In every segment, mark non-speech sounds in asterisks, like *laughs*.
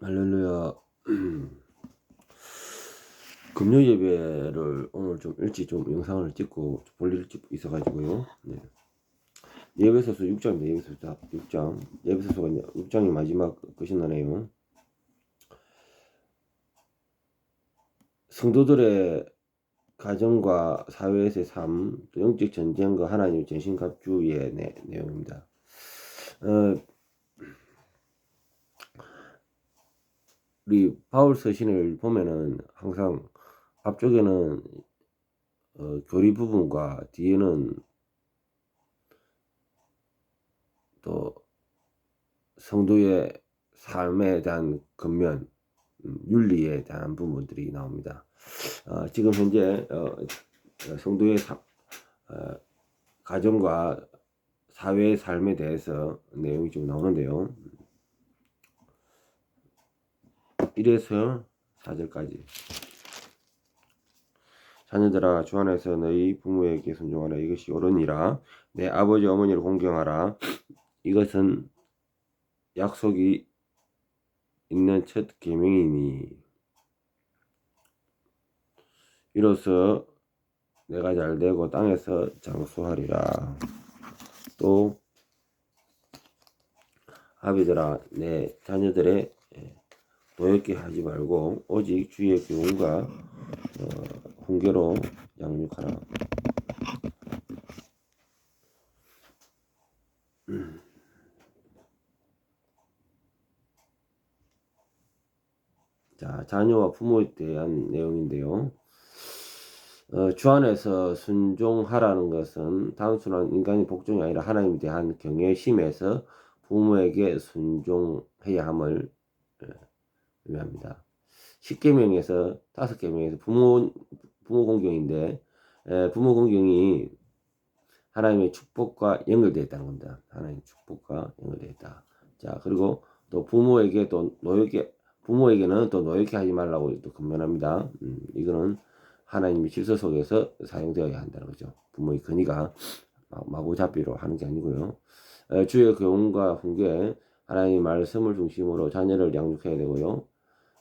할렐루야. *clears throat* 금요 예배를 오늘 좀 일찍 좀 영상을 찍고 볼 일이 좀 있어가지고요. 네. 예배소서 6장입니다. 예배소서 6장. 예배소서가 6장이 마지막 끝이 나네요. 성도들의 가정과 사회에서의 삶, 또 영적 전쟁과 하나님의 전신갑주의 내, 내용입니다. 어, 우리 바울 서신을 보면은 항상 앞쪽에는 어, 교리 부분과 뒤에는 또 성도의 삶에 대한 근면, 음, 윤리에 대한 부분들이 나옵니다. 어, 지금 현재 어, 성도의 사, 어, 가정과 사회의 삶에 대해서 내용이 좀 나오는데요. 1에서 4절까지. 자녀들아 주 안에서 너희 부모에게 순종하라. 이것이 옳으니라. 내 아버지 어머니를 공경하라. 이것은 약속이 있는 첫 계명이니. 이로써 내가 잘 되고 땅에서 장수하리라. 또 아비들아 내 자녀들의 노엽게 하지 말고 오직 주의 교훈과 어, 훈계로 양육하라. 음. 자, 자녀와 부모에 대한 내용인데요. 어, 주 안에서 순종하라는 것은 단순한 인간의 복종이 아니라 하나님에 대한 경외심에서 부모에게 순종해야 함을 의미합니다. 10계명에서 5계명에서 부모 부모 공경인데 에, 부모 공경이 하나님의 축복과 연결되어 있다는 겁니다. 하나님의 축복과 연결되어 있다. 자, 그리고 또 부모에게 또 노역게 부모에게는 또 노역게 하지 말라고 또 근면합니다. 음, 이거는 하나님의 질서 속에서 사용되어야 한다는 거죠. 부모의 권위가 마구잡이로 하는 게 아니고요. 에, 주의 교훈과 훈계, 하나님의 말씀을 중심으로 자녀를 양육해야 되고요.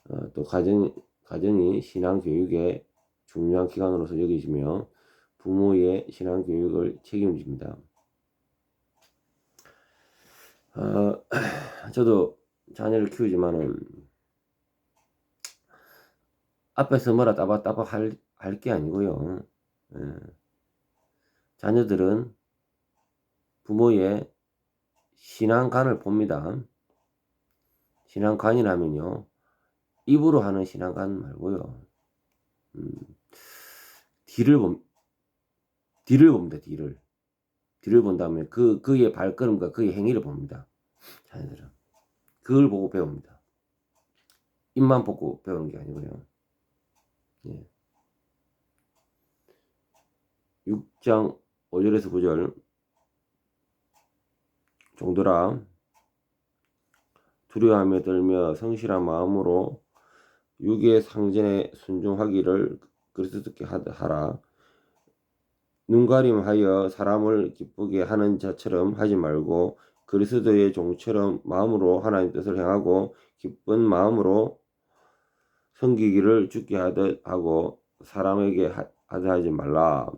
어, 또 가정, 가정이 신앙교육의 중요한 기관으로서 여기시며 부모의 신앙교육을 책임집니다. 어, *clears throat* 저도 자녀를 키우지만은 앞에서 뭐라 따박따박 할, 할 게 아니고요. 예. 자녀들은 부모의 신앙관을 봅니다. 신앙관이라면요. 입으로 하는 신앙관 말고요. 음, 뒤를 봄, 뒤를 봅니다. 뒤를. 뒤를 본 다음에 그, 그의 발걸음과 그의 행위를 봅니다. 자녀들은. 그걸 보고 배웁니다. 입만 보고 배우는 게 아니고요. 예. 6장 5절에서 9절 정도라 두려워하며 떨며 성실한 마음으로 육의 상전에 순종하기를 그리스도께 하라. 눈가림하여 사람을 기쁘게 하는 자처럼 하지 말고 그리스도의 종처럼 마음으로 하나님 뜻을 행하고 기쁜 마음으로 섬기기를 죽게 하듯 하고 사람에게 하듯 하지 말라.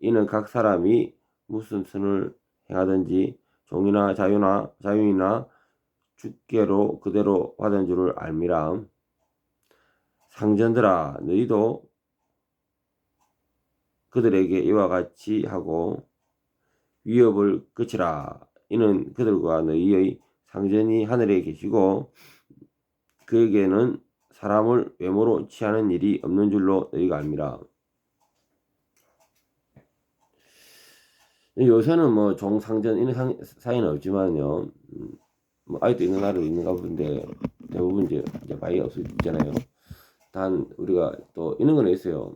이는 각 사람이 무슨 선을 행하든지 종이나 자유나 자유이나 주께로 그대로 받은 줄을 알미라. 상전들아 너희도 그들에게 이와 같이 하고 위협을 그치라. 이는 그들과 너희의 상전이 하늘에 계시고 그에게는 사람을 외모로 취하는 일이 없는 줄로 너희가 압니다. 요새는 뭐 종상전 이런 사이는 없지만요. 음, 뭐 아직도 있는 나라도 있는가 본데 대부분 이제, 이제 많이 없어졌잖아요. 단 우리가 또 이런 건 있어요.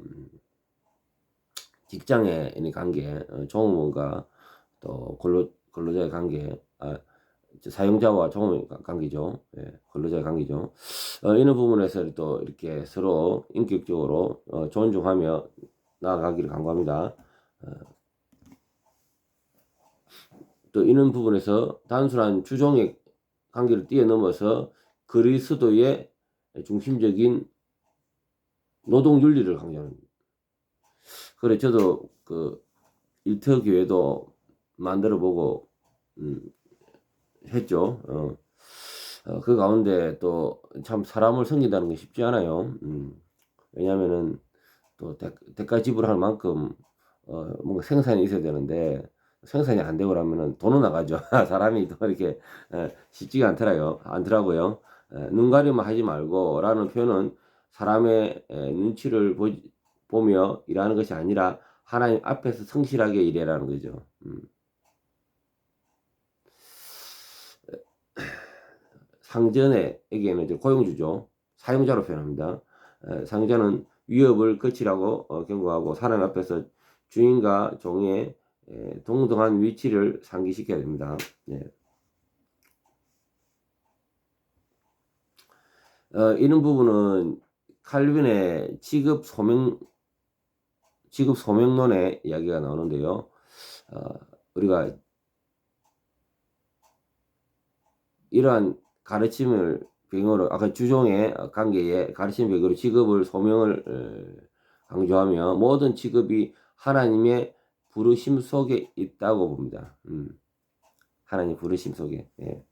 직장의 관계, 어, 종업원과 또 근로 근로자의 관계, 아, 사용자와 종업원 관계죠. 예, 근로자의 관계죠. 어, 이런 부분에서 또 이렇게 서로 인격적으로 어, 존중하며 나아가기를 강구합니다. 어, 또 이런 부분에서 단순한 주종의 관계를 뛰어넘어서 그리스도의 중심적인 노동 윤리를 강조하는. 그래 저도 그 일터 교회도 만들어 보고 음, 했죠. 어. 어, 그 가운데 또 참 사람을 섬긴다는 게 쉽지 않아요. 음. 왜냐하면은 또 대, 대가 지불할 만큼 어, 뭔가 생산이 있어야 되는데 생산이 안 되고 그러면은 돈은 나가죠. *laughs* 사람이 또 이렇게 에, 쉽지가 않더라요. 않더라고요. 에, 눈 가리면 하지 말고라는 표현은 사람의 에, 눈치를 보, 보며 일하는 것이 아니라 하나님 앞에서 성실하게 일해라는 거죠. 음. *clears throat* 상전에게는 고용주죠. 사용자로 표현합니다. 에, 상전은 위협을 거치라고 어, 경고하고 사람 앞에서 주인과 종의 에, 동등한 위치를 상기시켜야 됩니다. 예. 어, 이런 부분은 칼빈의 지급 소명 지급 소명론의 이야기가 나오는데요. 어, 우리가 이러한 가르침을 배경으로 아까 주종의 관계에 가르침 배경으로 직업을 소명을 어, 강조하며 모든 직업이 하나님의 부르심 속에 있다고 봅니다. 음. 하나님 부르심 속에. 예.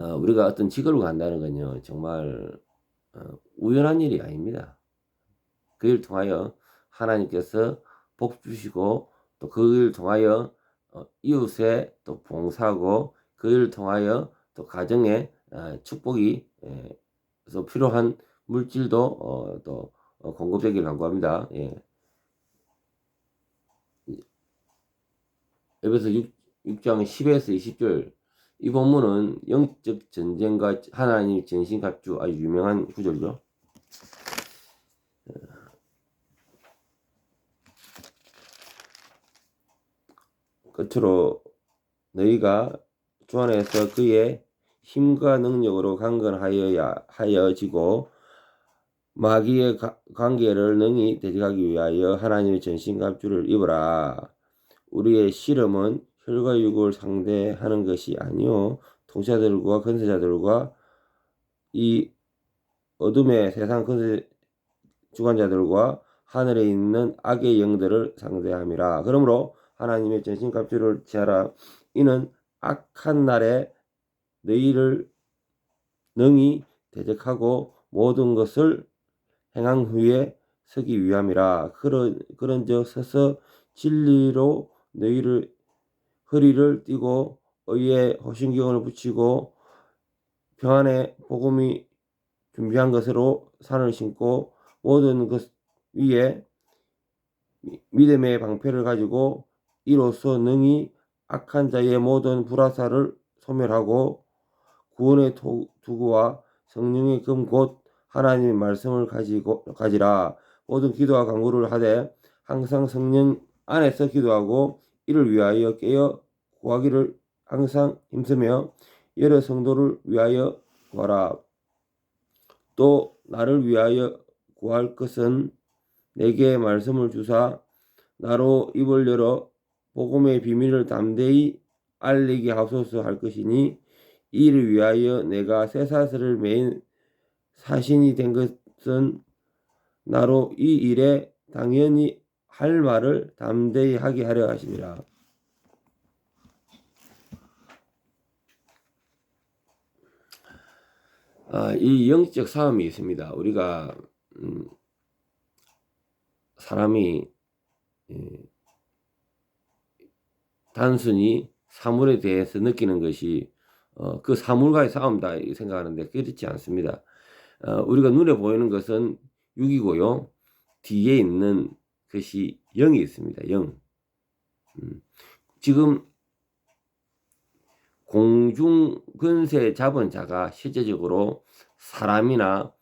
어, 우리가 어떤 직업을 간다는 건요, 정말 어, 우연한 일이 아닙니다. 그 일 통하여 하나님께서 복 주시고 또 그 일 통하여 어, 이웃에 또 봉사하고 그 일을 통하여 또 가정에 어, 축복이 예, 그래서 필요한 물질도 어, 또 어, 공급되기를 간구합니다. 예. 에베소 6, 6장 10에서 20절 이 본문은 영적 전쟁과 하나님 전신갑주 아주 유명한 구절이죠. 끝으로 너희가 주 안에서 그의 힘과 능력으로 강건하여야 하여지고 마귀의 가, 관계를 능히 대적하기 위하여 하나님의 전신갑주를 입어라. 우리의 실험은 혈과 육을 상대하는 것이 아니요 통치자들과 권세자들과 이 어둠의 세상 권세 주관자들과 하늘에 있는 악의 영들을 상대함이라. 그러므로 하나님의 전신갑주를 취하라. 이는 악한 날에 너희를 능히 대적하고 모든 것을 행한 후에 서기 위함이라. 그런 그런즉 서서 진리로 너희를 허리를 띠고 의에 호신경을 붙이고 평안의 복음이 준비한 것으로 산을 신고 모든 것 위에 믿음의 방패를 가지고 이로써 능히 악한 자의 모든 불화사를 소멸하고 구원의 두구와 성령의 금 곧 하나님의 말씀을 가지고 가지라. 모든 기도와 간구를 하되 항상 성령 안에서 기도하고 이를 위하여 깨어 구하기를 항상 힘쓰며 여러 성도를 위하여 구하라. 또 나를 위하여 구할 것은 내게 말씀을 주사 나로 입을 열어 복음의 비밀을 담대히 알리게 하소서 할 것이니 이를 위하여 내가 쇠사슬을 매인 사신이 된 것은 나로 이 일에 당연히 할 말을 담대히 하게 하려 하심이라. 아, 이 영적 싸움이 있습니다. 우리가 음, 사람이 예, 단순히 사물에 대해서 느끼는 것이 어, 그 사물과의 싸움다 생각하는데 그렇지 않습니다. 어, 우리가 눈에 보이는 것은 육이고요. 뒤에 있는 것이 영이 있습니다. 영. 음, 지금 공중 근세 잡은 자가 실제적으로 사람이나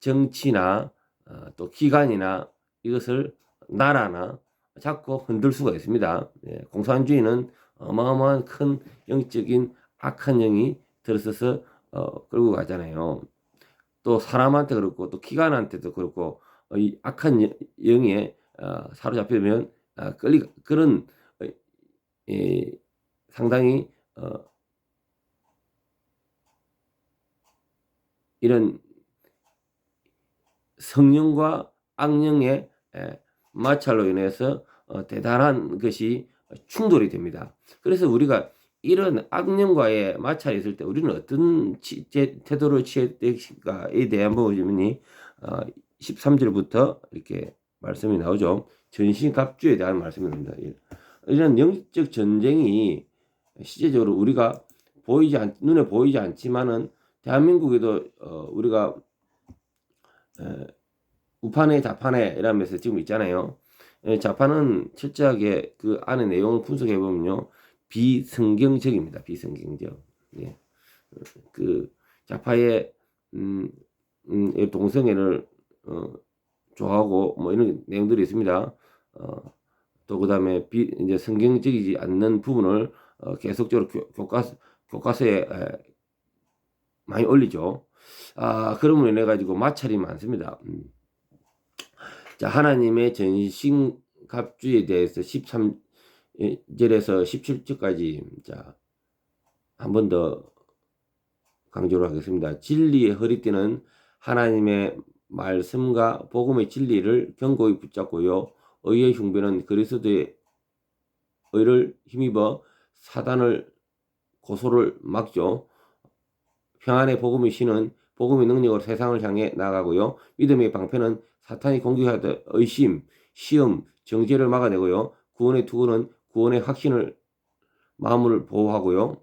정치나 어, 또 기관이나 이것을 나라나 자꾸 흔들 수가 있습니다. 예, 공산주의는 어마어마한 큰 영적인 악한 영이 들어서서 어, 끌고 가잖아요. 또 사람한테 그렇고 또 기관한테도 그렇고 어, 이 악한 어, 사로잡히면 어, 끌리 그런 예, 상당히 어, 이런 성령과 악령의 에, 마찰로 인해서 어, 대단한 것이 충돌이 됩니다. 그래서 우리가 이런 악령과의 마찰이 있을 때 우리는 어떤 치, 제, 태도를 취해야 될까에 대한 부분이 어, 13절부터 이렇게 말씀이 나오죠. 전신갑주에 대한 말씀이 나옵니다. 이런 영적 전쟁이 실제적으로 우리가 보이지 않, 눈에 보이지 않지만은 대한민국에도 어, 우리가 에, 우판의 자판에 이라면서 지금 있잖아요. 에, 자판은 철저하게 그 안에 내용을 분석해 보면요 비성경적입니다. 비성경적. 예. 그 자파의 음, 음, 동성애를 어, 좋아하고 뭐 이런 내용들이 있습니다. 어, 또 그다음에 비 이제 성경적이지 않는 부분을 어, 계속적으로 교, 교과서 교과서에 에, 많이 올리죠. 아, 그러므로 인해 가지고 마찰이 많습니다. 음. 자, 하나님의 전신갑주에 대해서 13절에서 17절까지 자, 한 번 더 강조를 하겠습니다. 진리의 허리띠는 하나님의 말씀과 복음의 진리를 견고히 붙잡고요. 의의 흉배는 그리스도의 의를 힘입어 사단을 고소를 막죠. 평안의 복음의 신은 복음의 능력으로 세상을 향해 나가고요. 믿음의 방패는 사탄이 공격하던 의심, 시험, 정죄를 막아내고요. 구원의 투구는 구원의 확신을 마음을 보호하고요.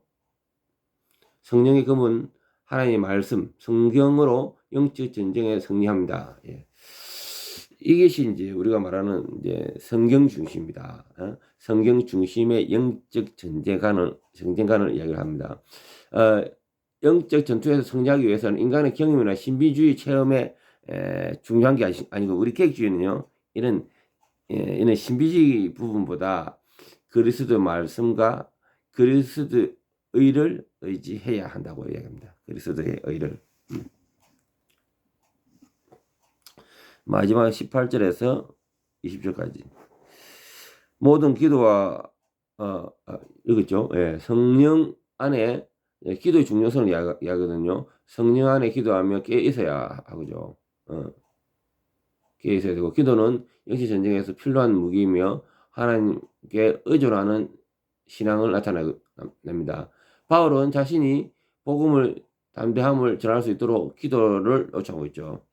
성령의 검은 하나님의 말씀, 성경으로 영적 전쟁에 승리합니다. 예. 이것이 이제 우리가 말하는 이제 성경 중심이다. 어? 성경 중심의 영적 전쟁관을 전쟁관을 이야기를 합니다. 어, 영적 전투에서 승리하기 위해서는 인간의 경험이나 신비주의 체험에 에, 중요한 게 아니 고 우리 계획주의는요 이런 예, 이런 신비주의 부분보다 그리스도 말씀과 그리스도 의를 의지해야 한다고 이야기합니다. 그리스도의 의를. 음. 마지막 18절에서 20절까지 모든 기도와 어, 어 이거죠. 예, 성령 안에 예, 기도의 중요성을 이야기하거든요. 성령 안에 기도하며 깨 있어야 하죠. 어, 깨 있어야 되고 기도는 역시 전쟁에서 필요한 무기이며 하나님께 의존하는 신앙을 나타냅니다. 바울은 자신이 복음을 담대함을 전할 수 있도록 기도를 요청하고 있죠.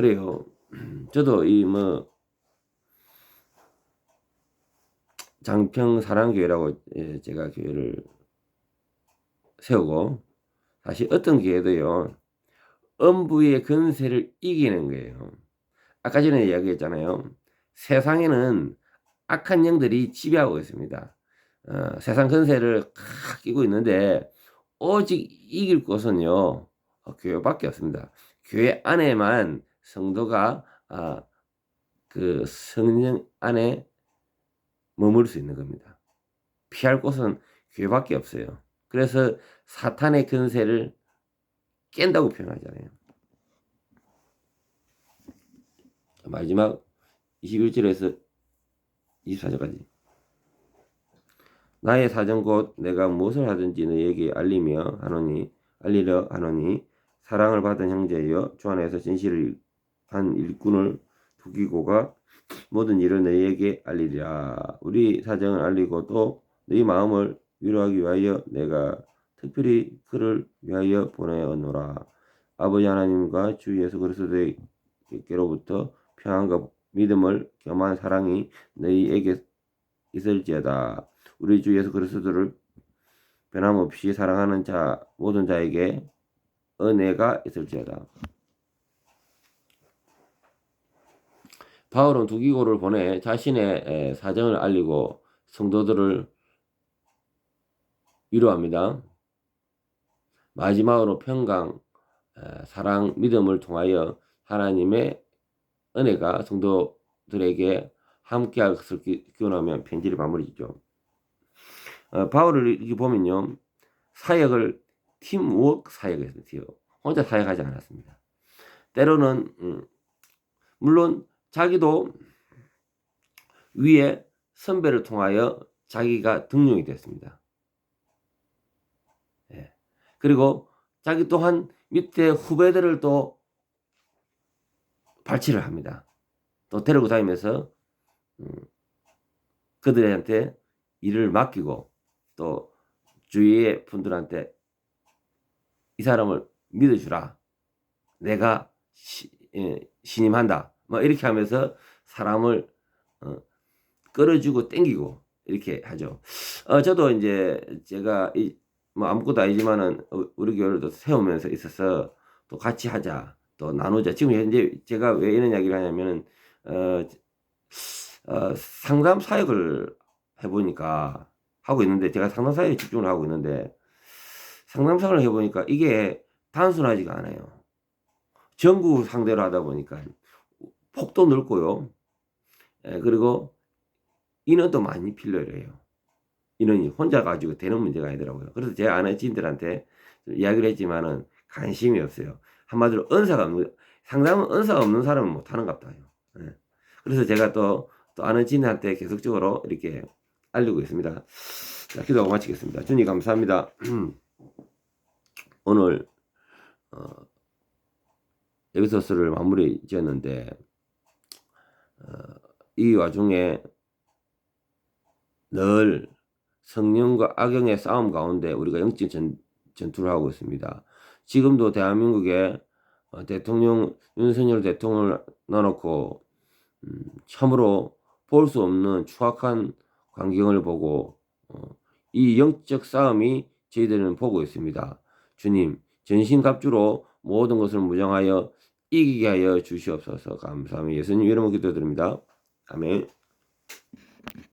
하, 그래요. 저도 이 뭐 장평 사랑교회라고 예, 제가 교회를 세우고 다시 어떤 기회도요. 음부의 근세를 이기는 거예요. 아까 전에 이야기했잖아요. 세상에는 악한 영들이 지배하고 있습니다. 어, 세상 근세를 끼고 있는데 오직 이길 곳은요 어, 교회밖에 없습니다. 교회 안에만 성도가 아, 그 성령 안에 머물 수 있는 겁니다. 피할 곳은 교회밖에 없어요. 그래서 사탄의 근세를 깬다고 표현하잖아요. 마지막 21절에서 24절까지 나의 사정 곧 내가 무엇을 하든지 너에게 알리며 하노니 알리려 하노니 사랑을 받은 형제여 주 안에서 진실을 한 일꾼을 두기고가 모든 일을 너희에게 알리리라 우리 사정을 알리고 또 너희 마음을 위로하기 위하여 내가 특별히 그를 위하여 보내었노라. 아버지 하나님과 주 예수 그리스도께로부터 평안과 믿음을 겸한 사랑이 너희에게 있을지어다. 우리 주 예수 그리스도를 변함없이 사랑하는 자 모든 자에게 은혜가 있을지어다. 바울은 두기고를 보내 자신의 사정을 알리고 성도들을 위로합니다. 마지막으로 평강, 사랑, 믿음을 통하여 하나님의 은혜가 성도들에게 함께할 것을 기원하며 편지를 마무리 짓죠. 어, 바울을 이렇게 보면요. 사역을 팀워크 사역했어요. 혼자 사역하지 않았습니다. 때로는 음, 물론 자기도 위에 선배를 통하여 자기가 등용이 됐습니다. 예. 그리고 자기 또한 밑에 후배들을 또 발치를 합니다. 또 데리고 다니면서 음, 그들한테 일을 맡기고 또 주위의 분들한테 이 사람을 믿어주라. 내가 시, 예, 신임한다. 뭐 이렇게 하면서 사람을 어, 끌어주고 땡기고 이렇게 하죠. 어, 저도 이제 제가 이, 뭐 아무것도 아니지만은 어, 우리 교회를 세우면서 있어서 또 같이 하자. 또 나누자. 지금 현재 제가 왜 이런 이야기를 하냐면은 어, 어, 상담 사역을 해보니까 하고 있는데 제가 상담 사역에 집중을 하고 있는데 상담 사역을 해보니까 이게 단순하지가 않아요. 전국 상대로 하다 보니까 폭도 넓고요. 예, 그리고 인원도 많이 필요해요. 인원이 혼자 가지고 되는 문제가 아니더라고요. 그래서 제 아는 지인들한테 좀 이야기를 했지만은 관심이 없어요. 한마디로 은사가 상담은 은사가 없는 사람은 못하는 것 같아요. 예. 그래서 제가 또, 또 아는 지인한테 계속적으로 이렇게 알리고 있습니다. 자, 기도하고 마치겠습니다. 주님 감사합니다. *clears throat* 오늘, 어, 에베소스를 마무리 지었는데, 어, 이 와중에 늘 성령과 악영의 싸움 가운데 우리가 영적 전, 전투를 하고 있습니다. 지금도 대한민국의 어, 대통령 윤석열 대통령을 넣어놓고 음, 참으로 볼 수 없는 추악한 광경을 보고 어, 이 영적 싸움이 저희들은 보고 있습니다. 주님 전신갑주로 모든 것을 무장하여 이기게 하여 주시옵소서 감사함이 예수님 이름으로 기도드립니다. 아멘.